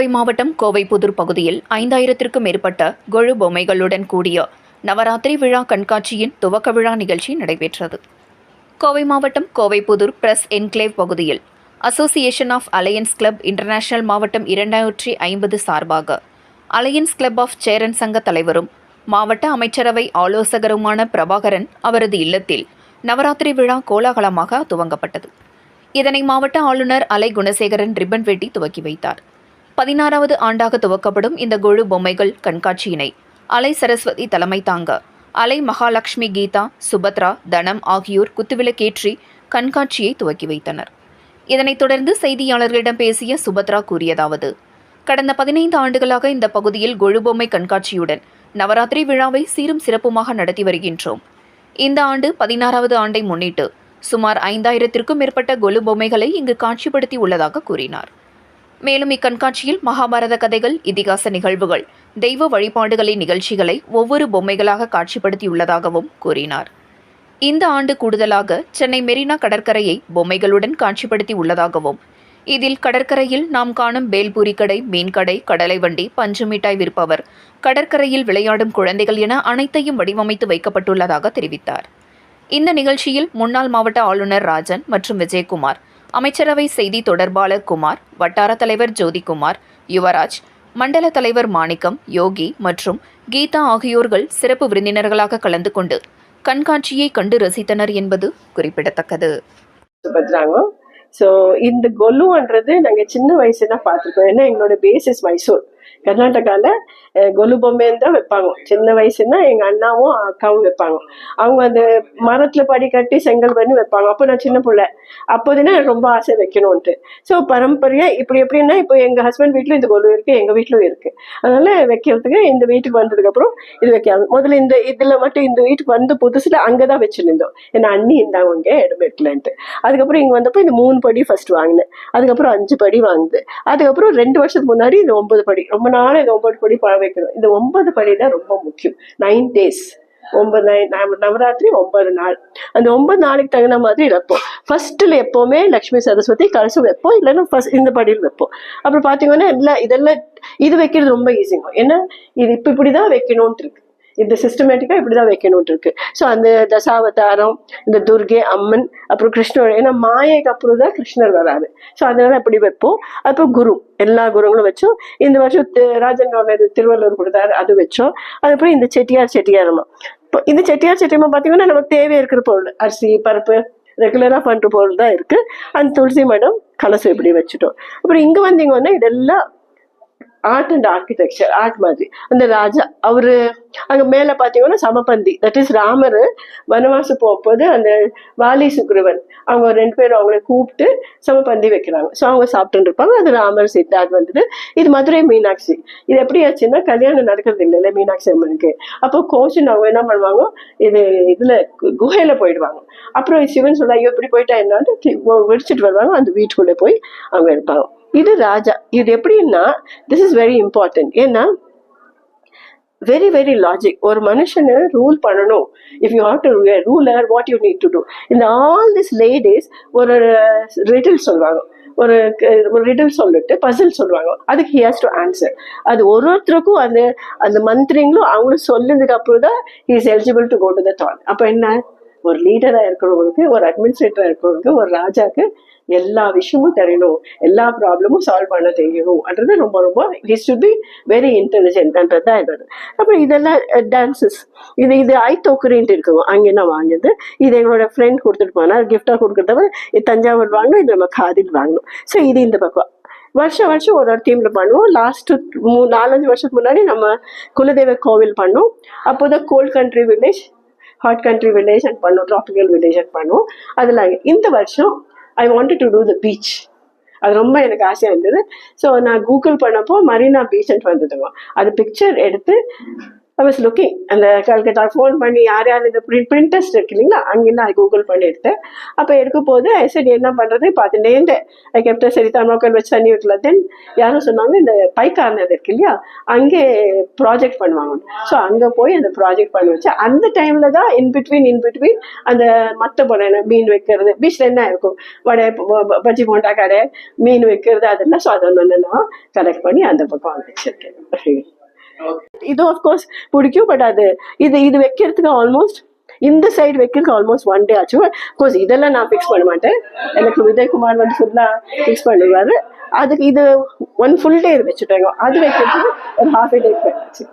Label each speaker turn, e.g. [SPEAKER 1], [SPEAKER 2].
[SPEAKER 1] கோவை மாவட்டம் கோவை புதூர் பகுதியில் ஐந்தாயிரத்திற்கும் மேற்பட்ட கொழு பொம்மைகளுடன் கூடிய நவராத்திரி விழா கண்காட்சியின் துவக்க விழா நிகழ்ச்சி நடைபெற்றது. கோவை மாவட்டம் கோவை புதூர் பிரஸ் என்க்ளேவ் பகுதியில் association of alliance club international மாவட்டம் இரண்டாயிரத்தி ஐம்பது சார்பாக அலையன்ஸ் கிளப் ஆஃப் சேரன் சங்க தலைவரும் மாவட்ட அமைச்சரவை ஆலோசகருமான பிரபாகரன் அவரது இல்லத்தில் நவராத்திரி விழா கோலாகலமாக துவங்கப்பட்டது. இதனை மாவட்ட ஆளுநர் அலை குணசேகரன் ரிப்பன் வெட்டி துவக்கி வைத்தார். பதினாறாவது ஆண்டாக துவக்கப்படும் இந்த குழு பொம்மைகள் கண்காட்சியினை அலை சரஸ்வதி தலைமை தாங்க அலை மகாலட்சுமி கீதா சுபத்ரா தனம் ஆகியோர் குத்துவிளக்கேற்றி கண்காட்சியை துவக்கி வைத்தனர். இதனைத் தொடர்ந்து செய்தியாளர்களிடம் பேசிய சுபத்ரா கூறியதாவது கடந்த பதினைந்து ஆண்டுகளாக இந்த பகுதியில் கொழு பொம்மை கண்காட்சியுடன் நவராத்திரி விழாவை சீரும் சிறப்புமாக நடத்தி வருகின்றோம். இந்த ஆண்டு பதினாறாவது ஆண்டை முன்னிட்டு சுமார் ஐந்தாயிரத்திற்கும் மேற்பட்ட கொலு பொம்மைகளை இங்கு காட்சிப்படுத்தி உள்ளதாக கூறினார். மேலும் இக்கண்காட்சியில் மகாபாரத கதைகள் இதிகாச நிகழ்வுகள் தெய்வ வழிபாடுகளின் நிகழ்ச்சிகளை ஒவ்வொரு பொம்மைகளாக காட்சிப்படுத்தியுள்ளதாகவும் கூறினார். இந்த ஆண்டு கூடுதலாக சென்னை மெரினா கடற்கரையை பொம்மைகளுடன் காட்சிப்படுத்தி உள்ளதாகவும் இதில் கடற்கரையில் நாம் காணும் பேல்பூரி கடை மீன்கடை கடலை வண்டி பஞ்சு மிட்டாய் விற்பவர் கடற்கரையில் விளையாடும் குழந்தைகள் என அனைத்தையும் வடிவமைத்து வைக்கப்பட்டுள்ளதாக தெரிவித்தார். இந்த நிகழ்ச்சியில் முன்னாள் மாவட்ட ஆளுநர் ராஜன் மற்றும் விஜயகுமார் அமைச்சரவை செய்தி தொடர்பாளர் குமார் வட்டார தலைவர் ஜோதிகுமார் யுவராஜ் மண்டல தலைவர் மாணிக்கம் யோகி மற்றும் கீதா ஆகியோர்கள் சிறப்பு விருந்தினர்களாக கலந்து கொண்டு கண்காட்சியை கண்டு ரசித்தனர் என்பது குறிப்பிடத்தக்கது.
[SPEAKER 2] ஸோ இந்த கொலுன்றது நாங்கள் சின்ன வயசுல தான் பார்த்துருக்கோம். ஏன்னா எங்களோட பேசிஸ் மைசூர் கர்நாடகாவில் கொலு பொம்மைன்னு தான் வைப்பாங்க. சின்ன வயசுனா எங்கள் அண்ணாவும் அக்காவும் வைப்பாங்க. அவங்க அந்த மரத்தில் படி கட்டி செங்கல் பண்ணி வைப்பாங்க. அப்போ நான் சின்ன பிள்ளை. அப்போதுனா எனக்கு ரொம்ப ஆசை வைக்கணும்ன்ட்டு. ஸோ பரம்பரையாக இப்படி எப்படின்னா இப்போ எங்கள் ஹஸ்பண்ட் வீட்டிலும் இந்த கொலு இருக்குது எங்கள் வீட்டிலும் இருக்குது அதனால வைக்கிறதுக்கு இந்த வீட்டுக்கு வந்ததுக்கப்புறம் இது வைக்காது முதல்ல இந்த இதில் மட்டும் இந்த வீட்டுக்கு வந்து புதுசில் அங்கே தான் வச்சுருந்தோம். ஏன்னா அண்ணி இருந்தாங்க இங்கே இடம் வைக்கலன்ட்டு அதுக்கப்புறம் இங்கே வந்தப்போ இந்த மூணு படி ஃபஸ்ட் வாங்கினேன். அதுக்கப்புறம் அஞ்சு படி வாங்குது அதுக்கப்புறம் ரெண்டு வருஷத்துக்கு முன்னாடி இந்த ஒன்பது படி ரொம்ப நாள் இந்த ஒன்பது படி பழ வைக்கணும். இந்த ஒன்பது படி தான் ரொம்ப முக்கியம். நைன் டேஸ் ஒன்பது நைன் நவராத்திரி ஒன்பது நாள். அந்த ஒன்பது நாளைக்கு தகுந்த மாதிரி வைப்போம். ஃபர்ஸ்ட்ல எப்பவுமே லக்ஷ்மி சரஸ்வதி கலசம் வைப்போம். இல்லைன்னா ஃபர்ஸ்ட் இந்த படியில் வைப்போம். அப்புறம் பார்த்தீங்கன்னா எல்லாம் இதெல்லாம் இது வைக்கிறது ரொம்ப ஈஸிங்க ஏன்னா இது இப்போ இப்படி தான் வைக்கணும்னு இருக்கு. இந்த சிஸ்டமேட்டிக்காக இப்படி தான் வைக்கணும்னு இருக்கு. ஸோ அந்த தசாவதாரம் இந்த துர்கே அம்மன் அப்புறம் கிருஷ்ணர் ஏன்னா மாயைக்கு அப்புறம் தான் கிருஷ்ணர் வராரு. ஸோ அதனால அப்படி வைப்போம். அப்புறம் குரு எல்லா குருங்களும் வச்சோம். இந்த வருஷம் ராஜன் ராமர் திருவள்ளுவர் கொடுத்தாரு அது வச்சோம். அதுக்கப்புறம் இந்த செட்டியார் செட்டியாரம்மா இப்போ இந்த செட்டியார் செட்டியம்மா பார்த்தீங்கன்னா நமக்கு தேவை இருக்கிற பொருள். அரிசி பருப்பு ரெகுலராக பண்ணுற பொருள் தான் இருக்குது அந்த துளசி மடம் கலசம் இப்படி வச்சுட்டோம். அப்புறம் இங்கே வந்தீங்கன்னா இதெல்லாம் ஆர்ட் அண்ட் ஆர்கிடெக்சர் ஆர்ட் மாதிரி. அந்த ராஜா அவரு அங்க மேல பாத்தீங்கன்னா சமபந்தி தட் இஸ் ராமர் வனவாசு போகும்போது அந்த வாலி சுக்ரவன் அவங்க ரெண்டு பேரும் அவங்கள கூப்பிட்டு சமபந்தி வைக்கிறாங்க. ஸோ அவங்க சாப்பிட்டு இருப்பாங்க. அது ராமர் சீதா அது வந்தது. இது மதுரை மீனாட்சி. இது எப்படி ஆச்சுன்னா கல்யாணம் நடக்கிறது இல்லைல்ல மீனாட்சி அம்மனுக்கு. அப்போ கோச்சின் அவங்க என்ன பண்ணுவாங்க? இது இதுல கு- குகையில போயிடுவாங்க. அப்புறம் சிவன் சொல்ல ஐயோ இப்படி போயிட்டா என்னன்னு? விரிச்சிட்டு வருவாங்க. அந்த வீட்டுக்குள்ளே போய் அவங்க இருப்பாங்க. இது ராஜா. இது எப்படின்னா திஸ் இஸ் வெரி இம்பார்ட்டன்ட் ஏன்னா வெரி வெரி லாஜிக் ஒரு மனுஷனை ரூல் பண்ணணும். If you have to ruler what you need to do இந்த ஆல் திஸ் லேடிஸ் ஒரு ரிட்டில் சொல்லுவாங்க. ஒரு ஒரு ரிடில் சொல்லிட்டு பசில் சொல்லுவாங்க. அதுக்கு ஹி ஹாஸ் டு ஆன்சர் அது ஒரு ஒருத்தருக்கும் அந்த அந்த மந்திரிங்களும் அவங்களும் சொன்னதுக்கு அப்புறம் தான் he is eligible to go to the don அப்போ என்ன? ஒரு லீடராக இருக்கிறவங்களுக்கு ஒரு அட்மினிஸ்ட்ரேட்டராக இருக்கிறவங்களுக்கு ஒரு ராஜாக்கு எல்லா விஷயமும் தெரியணும் எல்லா ப்ராப்ளமும் சால்வ் பண்ண தெரியணும்ன்றது ரொம்ப ரொம்ப ஹிஸ் டு பி வெரி இன்டெலிஜென்ட்ன்றது தான் என்னது அப்புறம் இதெல்லாம் டான்சஸ் இது இது ஐ தோக்குறின்ட்டு இருக்கும் அங்கே நான் வாங்கியது. இது எங்களோட ஃப்ரெண்ட் கொடுத்துட்டு போனால் கிஃப்டாக கொடுக்குறத இது தஞ்சாவூர் வாங்கணும் இது நம்ம காதில் வாங்கணும். ஸோ இது இந்த பக்கம். வருஷம் வருஷம் ஒரு ஒரு தீமில் பண்ணுவோம். லாஸ்ட்டு மூ நாலஞ்சு வருஷத்துக்கு முன்னாடி நம்ம குலதெய்வ கோவில் பண்ணோம். அப்போ தான் cold country village hot country village and பண்ணோம் ட்ராபிக்கல் வில்லேஜ் அண்ட் பண்ணுவோம். அதில் இந்த வருஷம் I wanted to do the beach அது ரொம்ப எனக்கு ஆசையாக இருந்தது. ஸோ நான் கூகுள் பண்ணப்போ மரீனா பீச்ன்ட்டு வந்ததுங்க. அது பிக்சர் எடுத்து ஐ வாஸ் லுக்கிங் அந்த கல்கட்டா ஃபோன் பண்ணி யார் யார் இந்த பிரிண்ட் பிரிண்டர்ஸ் இருக்கு இல்லைங்களா? அங்கே நான் கூகுள் பண்ணி எடுத்தேன். அப்போ எடுக்கும் போது சரி என்ன பண்ணுறது பார்த்துட்டே இருந்தேன் அது கேப்டன் சரி தர்மாக்கல் வச்சு தண்ணி வைக்கல. தென் யாரும் சொன்னாங்க இந்த பைக்கார்னர் இருக்கு இல்லையா? அங்கே ப்ராஜெக்ட் பண்ணுவாங்க. ஸோ அங்கே போய் அந்த ப்ராஜெக்ட் பண்ண வச்சு அந்த டைமில் தான் இன் பிட்வீன் இன் பிட்வீன் அந்த மற்ற போன மீன் வைக்கிறது பீச்சில் என்ன இருக்கும்? வடை பஜ்ஜி போண்டா கடை மீன் வைக்கிறது அதெல்லாம் ஸோ அதை ஒன்று நான் கலெக்ட் பண்ணி அந்த பக்கம் வச்சிருக்கேன். இது ஆஃப்கோர்ஸ் பிடிக்கும் பட் அது இது இது வைக்கிறதுக்கு ஆல்மோஸ்ட் இந்த சைடு வைக்கிறதுக்கு ஆல்மோஸ்ட் ஒன் டே ஆச்சு. கோர்ஸ் இதெல்லாம் நான் ஃபிக்ஸ் பண்ண மாட்டேன். எனக்கு விஜயகுமார் வந்து ஃபுல்லாக ஃபிக்ஸ் பண்ணுவார் அதுக்கு இது ஒன் ஃபுல் டே வச்சுட்டாங்க. அது வைக்கிறதுக்கு ஒரு ஹாஃப் டே ஆச்சு